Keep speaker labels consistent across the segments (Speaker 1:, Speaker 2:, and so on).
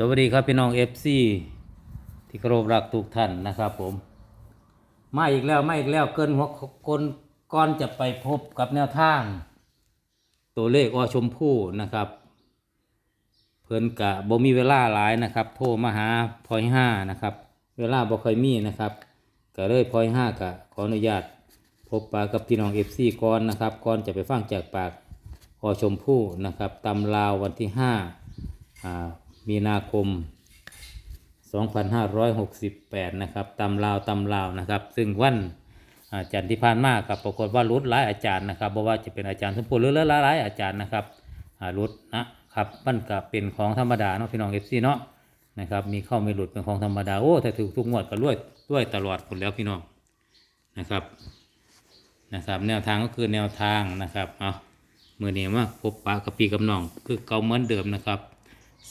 Speaker 1: สวัสดีครับพี่น้องเอฟซีที่เคารพรักทุกท่านนะครับผม มาอีกแล้วมาอีกแล้วเกินหัวคนก่อนจะไปพบกับแนวทาง ตัวเลขอชมพู่นะครับ เพิ่นกะบ่มีเวลาหลายนะครับ โทรมาหาพลอยห้านะครับ เวลาบ่ค่อยมีนะครับก็เลยพลอยห้ากะขออนุญาตพบปะกับพี่น้องเอฟซีก่อนนะครับก่อนจะไปฟังจากปากอชมพู่นะครับตำลาววันที่ห้าอ่า มีนาคม 2568 นะครับตำลาวตำลาวนะครับ ซึ่งวันอาจารย์ที่ผ่านมาครับปรากฏว่ารุดหลายอาจารย์นะครับบ่ว่าจะเป็นอาจารย์สมพลหรือหลายอาจารย์นะครับรุดนะครับมันก็เป็นของธรรมดาเนาะพี่น้องเอฟซีเนาะนะครับมีเข้าไม่หลุดเป็นของธรรมดาโอ้ถ้าถูกทุกงวดก็รวยรวยตลอดหมดแล้วพี่น้องนะครับนะครับแนวทางก็คือแนวทางนะครับเอาเมื่อนี้มาพบปะกับพี่กับน้องคือเก่าเหมือนเดิมนะครับ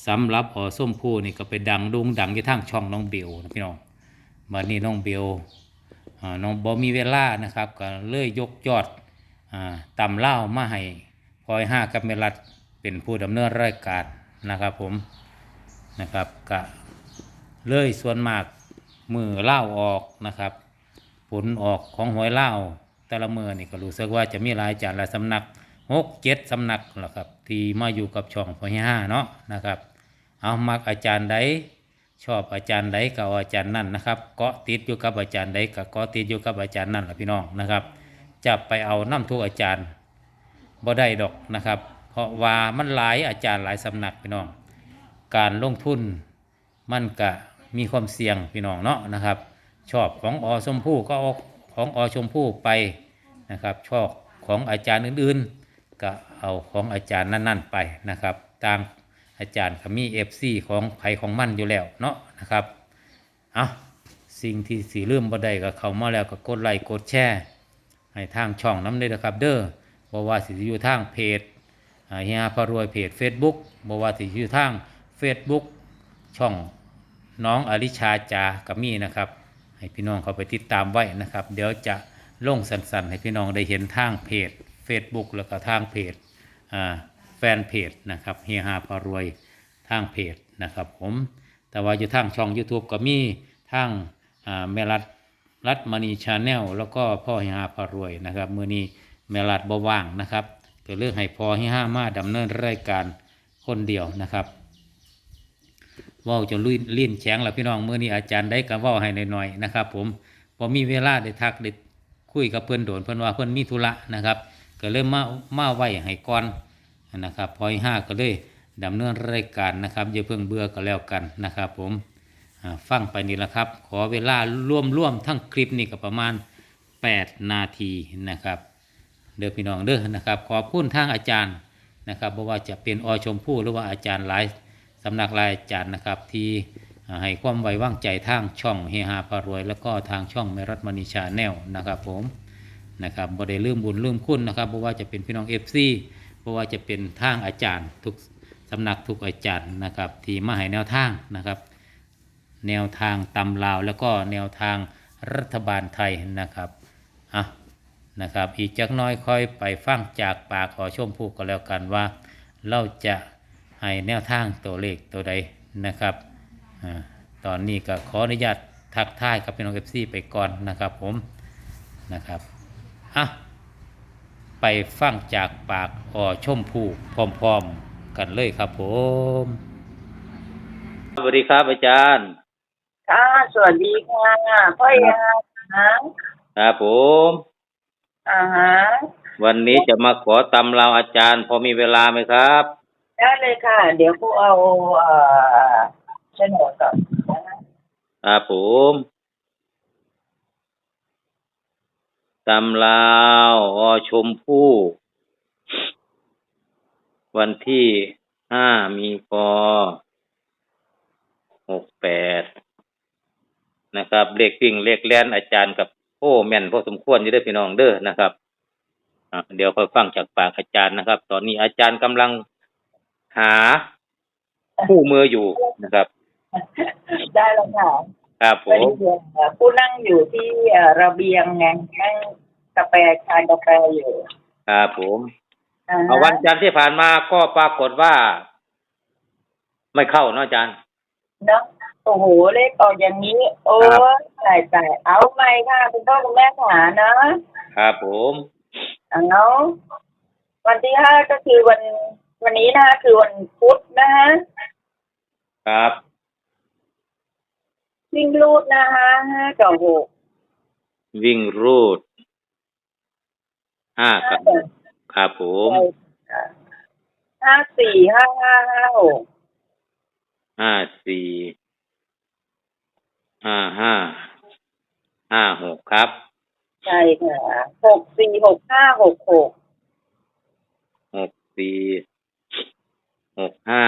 Speaker 1: สำหรับอส้มผู้นี่ก็ไปดังดุงดังที่ทางช่องน้องเบลนะพี่น้องวันนี้น้องเบลน้องบอมีเวลานะครับก็เลยยกยอดอ่าตำเล่ามาให้พลอยห้ากับเมลัดเป็นผู้ดำเนินรายการนะครับผมนะครับก็เลยส่วนมากมือเล่าออกนะครับ ผลออกของหวยเล่าแต่ละเมือนี่ก็รู้สึกว่าจะมีหลายจารย์หลายสำนัก หกเจ็ดสำนักหละครับ ที่มาอยู่กับช่องพอห้าเนาะนะครับ เอามักอาจารย์ใดชอบอาจารย์ใดก็เอาจารย์นั่นนะครับเกาะติดอยู่กับอาจารย์ใดก็เกาะติดอยู่กับอาจารย์นั่นแหละพี่น้องนะครับ จะไปเอาน้ำทุกอาจารย์บ่ได้ดอกนะครับ เพราะว่ามันหลายอาจารย์หลายสำนักพี่น้อง การลงทุนมันก็มีความเสี่ยงพี่น้องเนาะนะครับ ชอบของอชมพู่ก็เอาของอชมพู่ไปนะครับ ชอบของอาจารย์อื่นๆ ก็เอาของอาจารย์นั่นๆไปนะครับตามอาจารย์ก็มีเอฟซีของไผของมันอยู่แล้วเนาะนะครับเอาสิ่งที่สีลืมบ่ได้ก็เข้ามาแล้วก็กดไลค์กดแชร์ให้ทางช่องน้ำเลยนะครับ เด้อบ่ว่าสิอยู่ทางเพจเฮียพารวยเพจ Facebook บ่ว่าสิอยู่ทาง Facebook ช่องน้องอลิชาจากับมี่นะครับ ให้พี่น้องเขาไปติดตามไว้นะครับ เดี๋ยวจะลงสันๆ ให้พี่น้องได้เห็นทางเพจ Facebook แล้วก็ทางเพจแฟนเพจนะครับเฮฮาพารวยทางเพจนะครับผมแต่ว่าอยู่ทางช่อง YouTube ก็มีทางแมรัดรัดมณีชาแนลแล้วก็พ่อเฮฮาพารวยนะครับมือนี้แมรัดบ่ว่างนะครับก็เลือกให้พอเฮียฮามาดำเนินรายการคนเดียวนะครับว้าจนลื่นลิ้นแข็งแล้วพี่น้องเมื่อนี้อาจารย์ได้กับว่าให้หน่อยๆนะครับ ผมพอมีเวลาได้ทักได้คุยกับเพื่อนโดนเพื่อนว่าเพื่อนมีธุระนะครับ ก็เลยมามาไว้ให้ก่อนนะครับพอยห้าก็เลยดำเนินรายการนะครับอย่าเพิ่งเบื่อก็แล้วกันนะครับผมฟังไปนี่ละครับ ขอเวลาร่วมๆทั้งคลิปนี่ก็ประมาณ 8 นาทีนะครับเด้อพี่น้องเด้อนะครับขอบคุณทางอาจารย์นะครับบ่ว่าจะเป็นอชมพู่หรือว่าอาจารย์หลายสำนักรายอาจารย์นะครับ ที่ให้ความไว้วางใจทางช่องเฮฮาพารวย แล้วก็ทางช่องเมรัตมณีชาแนลนะครับผม นะครับบ่ได้ลืมบุญลืมคุณนะครับเพราะว่าจะเป็นพี่น้องเอฟซีเพราะว่าจะเป็นทางอาจารย์ทุกสำนักทุกอาจารย์นะครับที่มาให้แนวทางนะครับ แนวทางตำลาวแล้วก็แนวทางรัฐบาลไทยนะครับอะนะครับอีกจักน้อยค่อยไปฟังจากปากขอชมพูก็แล้วกันว่า เราจะให้แนวทางตัวเลขตัวใดนะครับอตอนนี้ก็ขออนุญาตทักทายกับพี่น้องเอฟซีไปก่อนนะครับผมนะครับ อะไปฟังจากปากอชมพูพร้อมๆกันเลยครับผมสวัสดีครับอาจารย์
Speaker 2: ค่ะสวัสดีค่ะพ่อยาฮะ
Speaker 1: ครับผม
Speaker 2: อ่าฮะ
Speaker 1: วันนี้จะมาขอตำราวอาจารย์ พอมีเวลาไหมครับ
Speaker 2: ได้เลยค่ะ เดี๋ยวผู้เอาเอ่อโฉนดก่อนนะคะ
Speaker 1: ครับผม ตำลาวอชมพู่ วันที่ห้ามีพอหกแปดนะครับ เลขวิ่งเลขแล่นอาจารย์กับโอ้แม่นพอสมควรอยู่ด้พี่น้องเด้อนะครับเดี๋ยวค่อยฟังจากปากอาจารย์นะครับ ตอนนี้อาจารย์กำลังหาคู่มืออยู่นะครับ
Speaker 2: ได้แล้วค่ะ
Speaker 1: ครับผ
Speaker 2: พอ
Speaker 1: ม
Speaker 2: ดีเอ่อผู้นั่งอยู่ที่เอ่อระเบียงไงนั่งกาแฟชานกาแฟอยู่
Speaker 1: ครับผม
Speaker 2: อ่า
Speaker 1: เอาวัน
Speaker 2: ฮะ
Speaker 1: จันทร์ที่ผ่านมาก็ปรากฏว่า ไม่เข้าเนาะอาจารย์
Speaker 2: เนาะโอ้โหเลขออกอย่างนี้ โอ้
Speaker 1: ครับ
Speaker 2: ตายตายเอาใหม่ค่ะคุณพ่อคุณแม่ขานะครับ
Speaker 1: ผม
Speaker 2: เอาวันที่ห้าก็คือวันวันนี้นะคะคือวันพุธนะคะ
Speaker 1: ครับ
Speaker 2: วิ่งรูดนะคะห้ากับหก
Speaker 1: วิ่งรูดห้ากับหกครับผม
Speaker 2: ห้าสี่ห้าห้าห้าหก
Speaker 1: ห้าสี่ห้าห้าห้าหกครับ
Speaker 2: ใช่ค่ะหกสี่หกห้าหกหก
Speaker 1: หกสี่หกห้า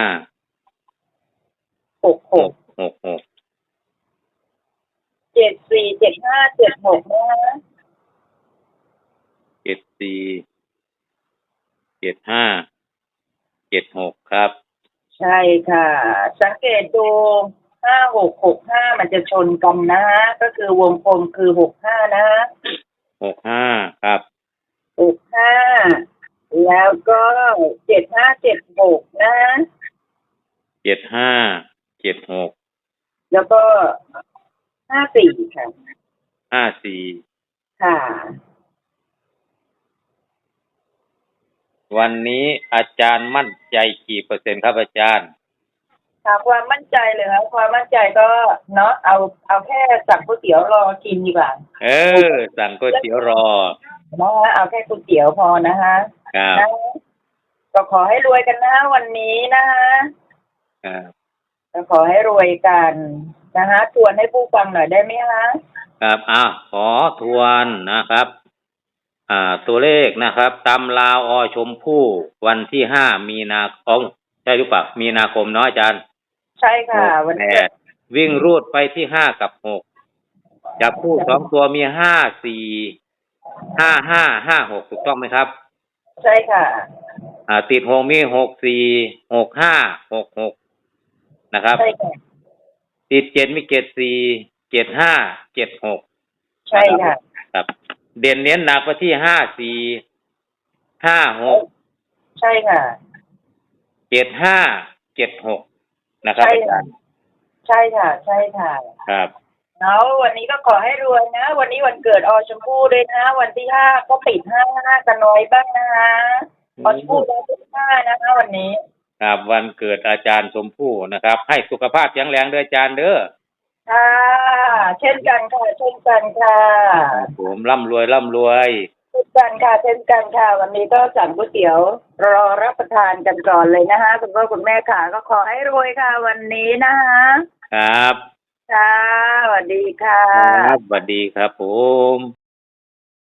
Speaker 2: หกห
Speaker 1: ห
Speaker 2: ก
Speaker 1: กหกหก
Speaker 2: เจ็ดสี่เจ็ดห้าเจ็ดหกนะคะ
Speaker 1: เจ็ดสี่เจ็ดห้าเจ็ดหกครับ
Speaker 2: ใช่ค่ะ สังเกตดูห้าหกหกห้ามันจะชนกันนะฮะก็คือวงกลมคือหกห้านะฮะ
Speaker 1: หกห้าครับ
Speaker 2: หกห้าแล้วก็เจ็ดห้าเจ็ดหกนะฮะ
Speaker 1: เจ็ดห้าเจ็ดหก
Speaker 2: แล้วก็ ห้าสี่ค่ะ
Speaker 1: ห้าสี่
Speaker 2: ค่ะ
Speaker 1: วันนี้อาจารย์มั่นใจกี่เปอร์เซ็นต์ครับอาจารย์
Speaker 2: ถามความมั่นใจเลยครับความมั่นใจก็เนาะเอาเอาแค่สั่งก๋วยเตี๋ยวรอกินดีกว่า
Speaker 1: เออ สั่งก๋วยเตี๋ยวรอ
Speaker 2: นะฮะเอาแค่ก๋วยเตี๋ยวพอนะฮะ
Speaker 1: ครับ
Speaker 2: นะก็ขอให้รวยกันนะวันนี้นะฮะ
Speaker 1: ครับ
Speaker 2: ก็ขอให้รวยกัน นะฮะชวนให้ผู้ฟังหน่อยได้ไหมฮะ
Speaker 1: ครับอะขอทวนนะครับ อ่า ตัวเลขนะครับตำลาวอชมพู่วันที่ห้ามีนาคมใช่หรือเปล่ามีนาคมเนาะอาจารย์
Speaker 2: ใช่ค่ะ วัน
Speaker 1: แป
Speaker 2: นี้
Speaker 1: ดวิ่งรูดไปที่ห้ากับหกจับคู่สองตัวมีห้าสี่ห้าห้าห้าหกถูกต้องไหมครับ
Speaker 2: ใช่ค่ะ
Speaker 1: อ่า ติดหกมีหกสี่หกห้าหกหกนะครับ
Speaker 2: ใช่ค่ะ
Speaker 1: ติดเจ็ดมีเจ็ดสี่เจ็ดห้าเจ็ดหก
Speaker 2: ใช่ค่ะ
Speaker 1: ครับ เด่นเน้นหนักไปที่ห้าสี่ห้าหก
Speaker 2: ใช่ค่ะ
Speaker 1: เจ็ดห้าเจ็ดหกนะครับ
Speaker 2: ใช่
Speaker 1: อาจา
Speaker 2: ค่ะ
Speaker 1: รย์
Speaker 2: ใช่ค่ะ ใช่ค่ะ
Speaker 1: ครับ
Speaker 2: แล้ววันนี้ก็ขอให้รวยนะ วันนี้วันเกิดอชมพู่ด้วยนะ วันที่ห้าก็ปิดห้าห้ากันน้อยบ้างนะคะอชมพู่วันที่ห้านะคะวันนี้
Speaker 1: ครับวันเกิดอาจารย์ชมพู่นะครับ ให้สุขภาพแข็งแรงเด้ออาจารย์เด้อ
Speaker 2: ค่ะเช่นกันค่ะเช่นกันค่ะ
Speaker 1: ผมร่ำรวยร่ำรวย
Speaker 2: เช่นกันค่ะเช่นกันค่ะ วันนี้ก็สั่งก๋วยเตี๋ยว รอรับประทานกันก่อนเลยนะคะคุณพ่อคุณแม่ค่ะก็ขอให้รวยค่ะ วันนี้นะคะ
Speaker 1: ครับ
Speaker 2: ค่ะสวัสดีค่ะ
Speaker 1: ครับสวัสดีครับผม